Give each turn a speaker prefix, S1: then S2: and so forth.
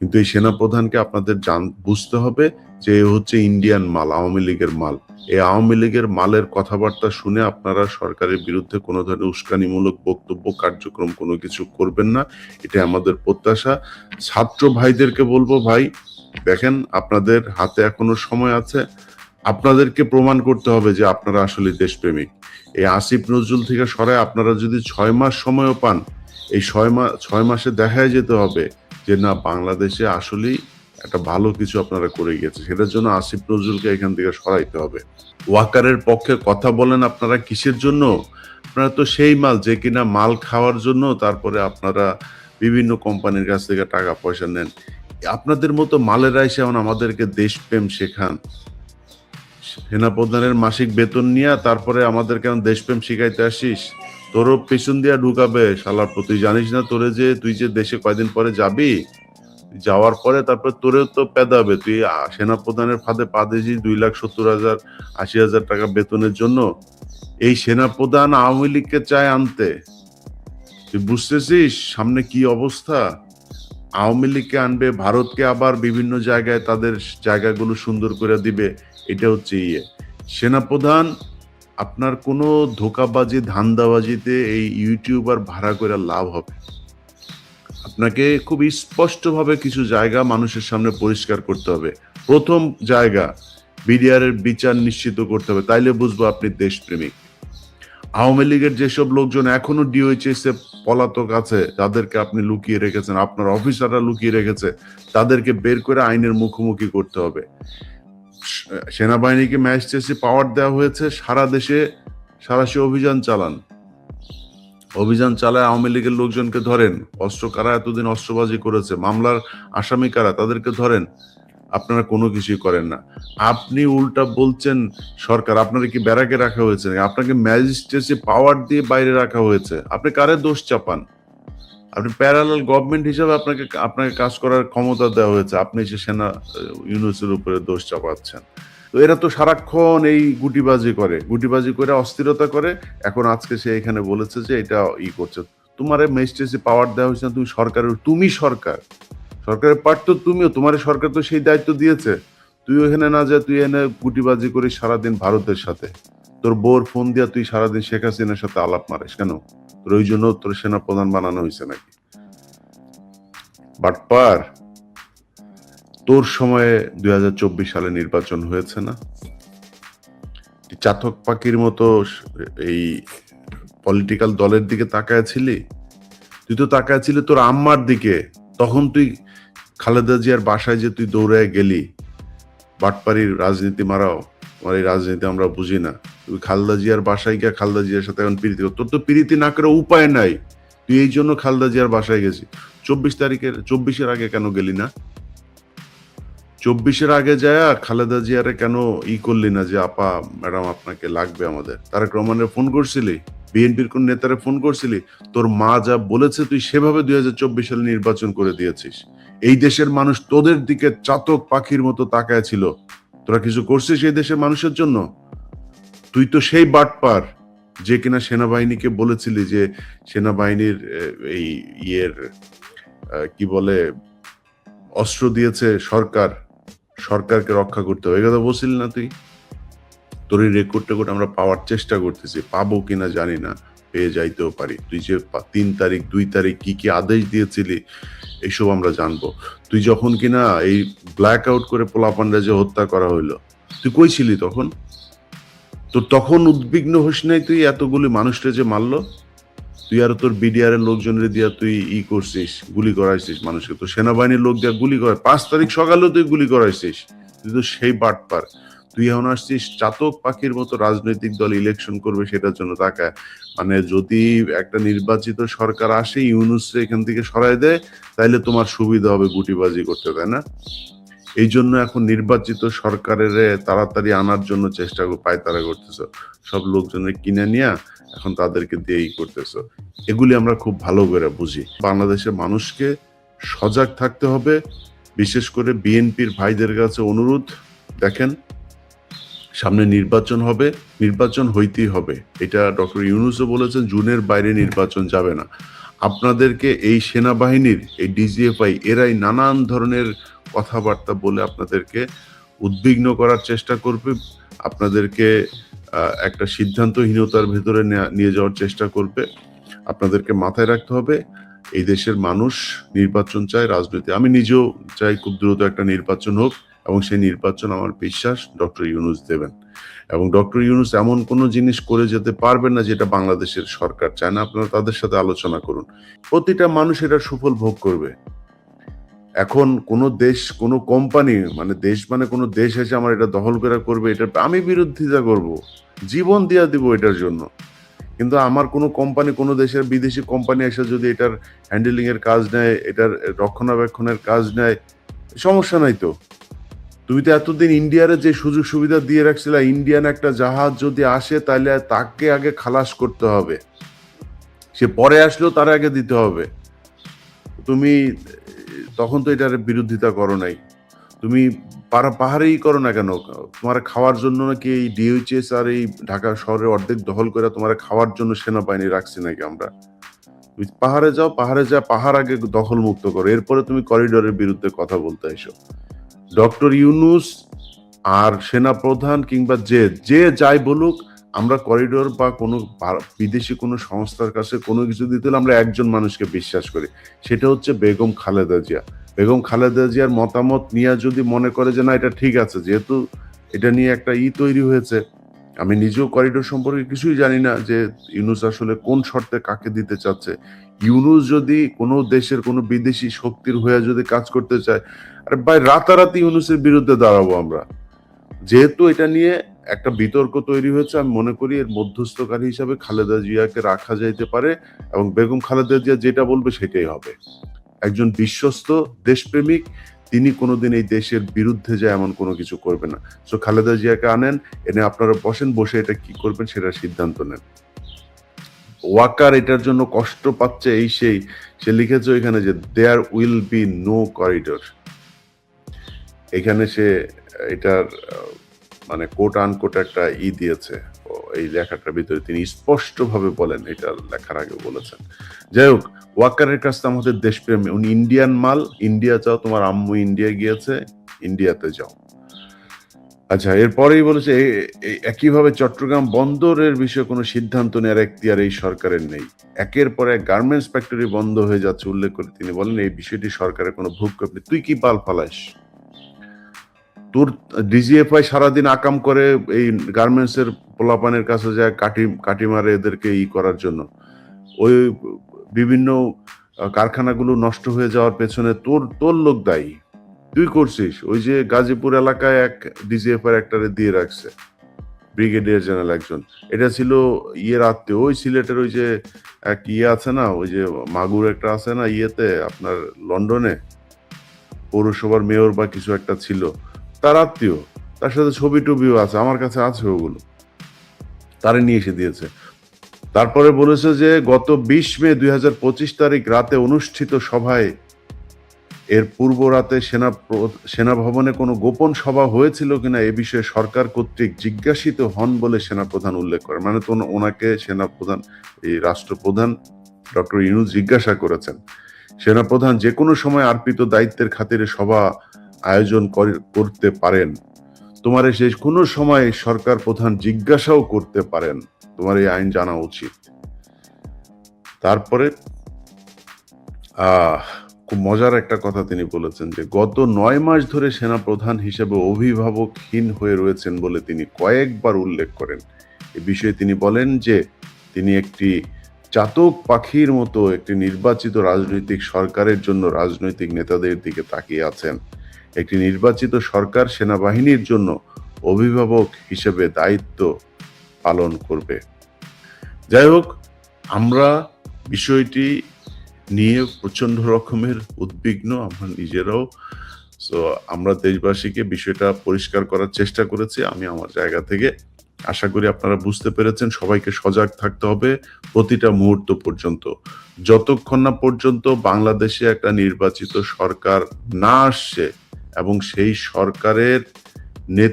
S1: কিন্তু এই সেনাপ্রধানকে আপনাদের জান বুঝতে হবে যে এ হচ্ছে ইন্ডিয়ান মাল, আওয়ামী লীগের মাল। এই আওয়ামী লীগের মালের কথাবার্তা শুনে আপনারা সরকারের বিরুদ্ধে কোনো ধরনের উস্কানিমূলক বক্তব্য, কার্যক্রম কোনো কিছু করবেন না। এটা আমাদের প্রত্যাশা। ছাত্র ভাইদেরকে বলব, ভাই, দেখেন আপনাদের হাতে এখনও সময় আছে। আপনাদেরকে প্রমাণ করতে হবে যে আপনারা আসলে দেশপ্রেমিক। এই আসিফ নজরুল থেকে সরায় আপনারা যদি ছয় মাস সময়ও পান, এই ছয় মাস ছয় মাসে দেখায় যেতে হবে। যে না, বাংলাদেশে আসলেই একটা ভালো কিছু আপনারা করে গেছে সেটার জন্য আসিফ নজরুলকে এখান থেকে সরাইতে হবে। ওয়াকারের পক্ষে কথা বলেন আপনারা কিসের জন্য? আপনারা তো সেই মাল, যে কিনা মাল খাওয়ার জন্য তারপরে আপনারা বিভিন্ন কোম্পানির কাছ থেকে টাকা, পয়সা নেন। আপনাদের মতো মালেরা এসে এখন আমাদেরকে দেশপ্রেম শেখান। সেনাপ্রধানের মাসিক বেতন নিয়ে তারপরে আমাদের কেন দেশপ্রেম শিখাইতে আসিস? তোরও পেছন দিয়া ঢুকাবে, শালার তুই জানিস না তোরে যে তুই যে দেশে কয়দিন পরে যাবি? যাওয়ার পরে তারপর তোরেও তো পেদাবে। তুই সেনাপ্রধানের ফাঁদে পা দিয়েছিস দুই লাখ সত্তর হাজার, আশি হাজার টাকা বেতনের জন্য। এই সেনাপ্রধান আওয়ামী লীগকে চায় আনতে। তুই বুঝতেছিস সামনে কি অবস্থা? আওয়ামী লীগকে আনবে, ভারতকে আবার বিভিন্ন জায়গায় তাদের জায়গাগুলো সুন্দর করে দিবে। এটা হচ্ছে ইয়ে। সেনাপ্রধান আপনার কোনো ধোকাবাজি, ধান্দাবাজিতে এই ইউটিউবার ভাড়া করে লাভ হবে। আপনাকে খুব স্পষ্টভাবে কিছু জায়গা মানুষের সামনে পরিষ্কার করতে হবে। প্রথম জায়গা বিডিআর এর বিচার নিশ্চিত করতে হবে। তাইলে বুঝব আপনি দেশপ্রেমিক। আওয়ামী লীগের যেসব লোকজন এখনও ডিওএইচএস এ পলাতক আছে, তাদেরকে আপনি লুকিয়ে রেখেছেন। আপনার অফিসাররা লুকিয়ে রেখেছে। তাদেরকে বের করে আইনের মুখোমুখি করতে হবে। সেনাবাহিনীকে ম্যাজিস্ট্রেসি পাওয়ার দেওয়া হয়েছে, সারা দেশে সারাশি অভিযান চালান। অভিযান চালায় আওয়ামী লীগের লোকজনকে ধরেন। অস্ত্র কারা এতদিন অস্ত্রবাজি করেছে? মামলার আসামি কারা? তাদেরকে ধরেন। আপনারা কোনো কিছুই করেন না। আপনি উল্টা বলছেন সরকার, আপনারা কি ব্যারাকে রাখা হয়েছে আপনাকে ম্যাজিস্ট্রেসি পাওয়ার দিয়ে বাইরে রাখা হয়েছে। আপনি কারে দোষ চাপান? আপনি প্যারালাল গভর্নমেন্ট হিসাবে আপনাকে আপনাকে কাজ করার ক্ষমতা দেওয়া হয়েছে। আপনি সে সেনা ইউনুসের উপরে দোষ চাপাচ্ছেন। তো এরা তো সারাক্ষণ এই গুটিবাজি করে। গুটিবাজি করে, অস্থিরতা করে। এখন আজকে সে এখানে বলেছে যে এটা ই করছে। তোমার ম্যাজিস্ট্রেসি পাওয়ার দেওয়া হয়েছে তুমি সরকারের, তুমি সরকার। সরকারের পার্ট তো তুমিও তোমার সরকার তো সেই দায়িত্ব দিয়েছে। তুই ওখানে না যা, তুই এনে গুটিবাজি করিস সারাদিন ভারতের সাথে। তোর বউর ফোন দিয়া তুই সারাদিন শেখ হাসিনার সাথে আলাপ মারিস কেন? তোর ওই জন্য তোর সেনা প্রধান বানানো হয়েছে নাকি? বাট পার, তোর সময়ে দুই হাজার চব্বিশ সালে নির্বাচন হয়েছে না? চাতক পাখির মতো এই পলিটিক্যাল দলের দিকে তাকায় ছিলি? তুই তো তাকায় ছিলি তোর আম্মার দিকে। তখন তুই খালেদা জিয়ার বাসায় যে তুই দৌড়ায় গেলি, বাটপাড়ির রাজনীতি মারাও। আমার এই রাজনীতি আমরা বুঝি না। তুই খালেদা জিয়ার বাসায় গিয়ে খালেদা জিয়ার সাথে এখন প্রীতি তোর তো প্রীতি না করে উপায় নাই। তুই এই জন্য খালেদা জিয়ার বাসায় গেছি চব্বিশ তারিখের, চব্বিশের আগে কেন গেলি না? চব্বিশের আগে যায় খালেদা জিয়ারে কেন ই করলি না যে, আপা, ম্যাডাম, আপনাকে লাগবে আমাদের তারেক রহমানের ফোন করছিলি? বিএনপির কোন নেতারে ফোন করছিলি? তোর মা যা বলেছে তুই সেভাবে দুই হাজার চব্বিশ সালে নির্বাচন করে দিয়েছিস। এই দেশের মানুষ তোদের দিকে চাতক পাখির মতো তাকায় ছিল। তোরা কিছু করছিস এই দেশের মানুষের জন্য? তুই তো সেই বাটপার যে কিনা সেনাবাহিনীকে বলেছিলি যে সেনাবাহিনীর এই ইয়ের কি বলে, অস্ত্র দিয়েছে সরকার, সরকারকে রক্ষা করতে হবে। কথা বলছিলি না তুই? তোর এই রেকর্ড টেকর্ড আমরা পাওয়ার চেষ্টা করতেছি। পাবো কিনা জানি না। পেয়ে যাইতেও পারি। তুই যে তিন তারিখ, দুই তারিখ কি কি আদেশ দিয়েছিলি এইসব আমরা জানব। তুই যখন কিনা এই ব্ল্যাক আউট করে পোলাপান্ডা যে হত্যা করা হইল, তুই কই ছিলি তখন? তো তখন উদ্বিগ্ন হোস নাই তুই এতগুলি মানুষটা যে মারলো? তুই আর তোর বিডিআর এর লোকজনের দিয়া তুই ই করছিস, গুলি করাইছিস মানুষকে। তো সেনাবাহিনীর লোক দিয়া গুলি করায় পাঁচ তারিখ সকালেও তুই গুলি করাইছিস। তুই তো সেই বাটপার। তুই এখন আসছিস, চাতক পাখির মতো রাজনৈতিক দল ইলেকশন করবে সেটার জন্য তাকায় মানে যদি একটা নির্বাচিত সরকার আসে ইউনুস এখান থেকে সরাই দেয়, তাইলে তোমার সুবিধা হবে গুটিবাজি করতে, তাই না? এই জন্য এখন নির্বাচিত সরকারের তাড়াতাড়ি আনার জন্য চেষ্টা পায়তারা করতেছ। সব লোকজনের কিনে নিয়ে এখন তাদেরকে দিয়েই করতেছ। এগুলি আমরা খুব ভালো করে বুঝি। বাংলাদেশের মানুষকে সজাগ থাকতে হবে। বিশেষ করে বিএনপির ভাইদের কাছে অনুরোধ, দেখেন সামনে নির্বাচন হবে, নির্বাচন হইতেই হবে। এটা ডক্টর ইউনুসও বলেছেন, জুনের বাইরে নির্বাচন যাবে না। আপনাদেরকে এই সেনাবাহিনীর, এই ডিজিএফআই, এরাই নানান ধরনের কথাবার্তা বলে আপনাদেরকে উদ্বিগ্ন করার চেষ্টা করবে। আপনাদেরকে একটা সিদ্ধান্তহীনতার ভেতরে নিয়ে যাওয়ার চেষ্টা করবে। আপনাদেরকে মাথায় রাখতে হবে, এই দেশের মানুষ নির্বাচন চায়, রাজনীতি। আমি নিজেও চাই খুব দ্রুত একটা নির্বাচন হোক। এবং সেই নির্বাচন আমার বিশ্বাস ডক্টর ইউনুস দেবেন। এবং ডক্টর ইউনুস এমন কোনো জিনিস করে যেতে পারবেন না যেটা বাংলাদেশের সরকার চায় না। আপনারা তাদের সাথে আলোচনা করুন। প্রতিটা মানুষ এটা সুফল ভোগ করবে। এখন কোনো দেশ, কোনো কোম্পানি মানে দেশ মানে কোনো দেশ এসে আমার এটা দখল করে করবে, এটা আমি বিরোধিতা করব। জীবন দিয়া দিব এটার জন্য। কিন্তু আমার কোনো কোম্পানি, কোনো দেশের বিদেশি কোম্পানি এসে যদি এটার হ্যান্ডেলিং এর কাজ নেয়, এটার রক্ষণাবেক্ষণের কাজ নেয়, সমস্যা নাই তো। তুমি তো এতদিন ইন্ডিয়ারে যে সুযোগ সুবিধা দিয়ে রাখছিলে ইন্ডিয়ান একটা জাহাজ যদি আসে, তাহলে তাকে আগে খালাস করতে হবে। সে পরে আসলেও তার আগে দিতে হবে। তুমি, তখন তো এটার বিরোধিতা করো নাই। তুমি পাড়া পাহাড়েই করো না কেন? তোমার খাওয়ার জন্য নাকি এই ডিএইচএস আর এই ঢাকা শহরের অর্ধেক দখল করে তোমার খাওয়ার জন্য সেনাবাহিনী রাখছি নাকি আমরা? তুমি পাহাড়ে যাও, পাহাড়ে যা পাহাড় আগে দখল মুক্ত করো। এরপরে তুমি করিডোরের বিরুদ্ধে কথা বলতে এসো। ডক্টর ইউনুস আর সেনা প্রধান কিংবা যে যে যাই বলুক, আমরা করিডোর বা কোনো বিদেশি কোনো সংস্থার কাছে কোনো কিছু দিতে হলে আমরা একজন মানুষকে বিশ্বাস করি। সেটা হচ্ছে বেগম খালেদা জিয়া। বেগম খালেদা জিয়ার মতামত নিয়ে যদি মনে করে যে, না, এটা ঠিক আছে, যেহেতু এটা নিয়ে একটা ই তৈরি হয়েছে, আমি নিজেও করিডোর সম্পর্কে কিছুই জানি না যে, ইউনুস আসলে কোন শর্তে কাকে দিতে চাচ্ছে? ইউনুস যদি কোনো দেশের কোনো বিদেশি শক্তির হয়ে যদি কাজ করতে চায়, আরে ভাই, রাতারাতি ইউনুসের বিরুদ্ধে দাঁড়াবো আমরা। যেহেতু এটা নিয়ে একটা বিতর্ক তৈরি হয়েছে, আমি মনে করি এর মধ্যস্থকারী হিসাবে খালেদা জিয়াকে রাখা যাইতে পারে এবং বেগম খালেদা জিয়া যেটা বলবে সেটাই হবে। একজন বিশ্বস্ত দেশপ্রেমিক, তিনি কোনোদিন এই দেশের বিরুদ্ধে যায় এমন কোনো কিছু করবে না। সো খালেদা জিয়াকে আনেন, এনে আপনারা বসেন, বসে এটা কি করবেন সেটা সিদ্ধান্ত নেন। ওয়াকার এটার জন্য কষ্ট পাচ্ছে এই সেই, সে লিখেছে এখানে যে there will be no corridor এখানে সে, এটার মানে কোট আনকোট একটা ই দিয়েছে। এই লেখাটার ভিতরে তিনি স্পষ্টভাবে বলেন, এটা লেখার আগে বলেছেন। যাই হোক, ওয়াকারের কাছ আমাদের দেশপ্রেম, উনি ইন্ডিয়ান মাল ইন্ডিয়া যাও, তোমার আম্মু ইন্ডিয়া গিয়েছে ইন্ডিয়াতে যাও। আচ্ছা এরপরেই বলেছে একইভাবে চট্টগ্রাম বন্দরের বিষয়ে কোনো সিদ্ধান্ত নেওয়ার এখতিয়ার এই সরকারের নেই। একের পর এক গার্মেন্টস ফ্যাক্টরি বন্ধ হয়ে যাচ্ছে উল্লেখ করে তিনি বলেন, এই বিষয়টি সরকারের কোনো ভূক্ষেপ নেই তুই কি পাল ফালাস? তোর ডিজিএফআই সারাদিন আকাম করে এই গার্মেন্টস এর পোলাপানের কাছে যায় কাটি কাটি মারে এদেরকে ই করার জন্য। ওই বিভিন্ন কারখানাগুলো নষ্ট হয়ে যাওয়ার পেছনে তোর তোর লোক দায়ী। তুই করছিস? ওই যে গাজীপুর এলাকায় এক ডিজিএফআই একটারে দিয়ে রাখছে, ব্রিগেডিয়ার জেনারেল একজন। এটা ছিল ইয়ের আত্মীয়, ওই সিলেটের ওই যে এক ইয়ে আছে না, ওই যে মাগুর একটা আছে না ইয়েতে, আপনার লন্ডনে, পৌরসভার মেয়র বা কিছু একটা ছিল, তার আত্মীয়, তার সাথে ছবি টবিও আছে, আমার কাছে আছে ওগুলো। তারে নিয়ে এসে দিয়েছে। তারপরে বলেছে যে গত বিশ মে দুই হাজার পঁচিশ তারিখ রাতে অনুষ্ঠিত সভায় এর পূর্ব রাতে সেনা প্র- সেনা ভবনে কোনো গোপন সভা হয়েছিল কিনা এ বিষয়ে সরকার কর্তৃক জিজ্ঞাসিত হন বলে সেনাপ্রধান উল্লেখ করে মানে তো ওনাকে সেনাপ্রধান, এই রাষ্ট্রপ্রধান ডক্টর ইউনুস জিজ্ঞাসা করেছেন। সেনাপ্রধান, যে কোনো সময় আর্পিত দায়িত্বের খাতিরে সভা আয়োজন করতে পারেন। তোমার সে কোনো সময় সরকার প্রধান জিজ্ঞাসাও করতে পারেন। তোমার এই আইন জানা উচিত। তারপরে, আহ খুব মজার একটা কথা তিনি বলেছেন যে, গত নয় মাস ধরে সেনা প্রধান হিসেবে অভিভাবকহীন হয়ে রয়েছেন বলে তিনি কয়েকবার উল্লেখ করেন। এ বিষয়ে তিনি বলেন যে, তিনি একটি চাতক পাখির মতো একটি নির্বাচিত রাজনৈতিক সরকারের জন্য রাজনৈতিক নেতাদের দিকে তাকিয়ে আছেন। একটি নির্বাচিত সরকার সেনাবাহিনীর জন্য অভিভাবক হিসেবে দায়িত্ব পালন করবে। যাই হোক, আমরা বিষয়টি নিয়ে প্রচণ্ড রকমের উদ্বিগ্ন আমরা নিজেরাও। সো আমরা দেশবাসীকে বিষয়টা পরিষ্কার করার চেষ্টা করেছি। আমি আমার জায়গা থেকে আশা করি আপনারা বুঝতে পেরেছেন, সবাইকে সজাগ থাকতে হবে প্রতিটা মুহূর্ত পর্যন্ত। যতক্ষণ না পর্যন্ত বাংলাদেশে একটা নির্বাচিত সরকার না আসছে এবং সেই সরকারের নেতৃত্ব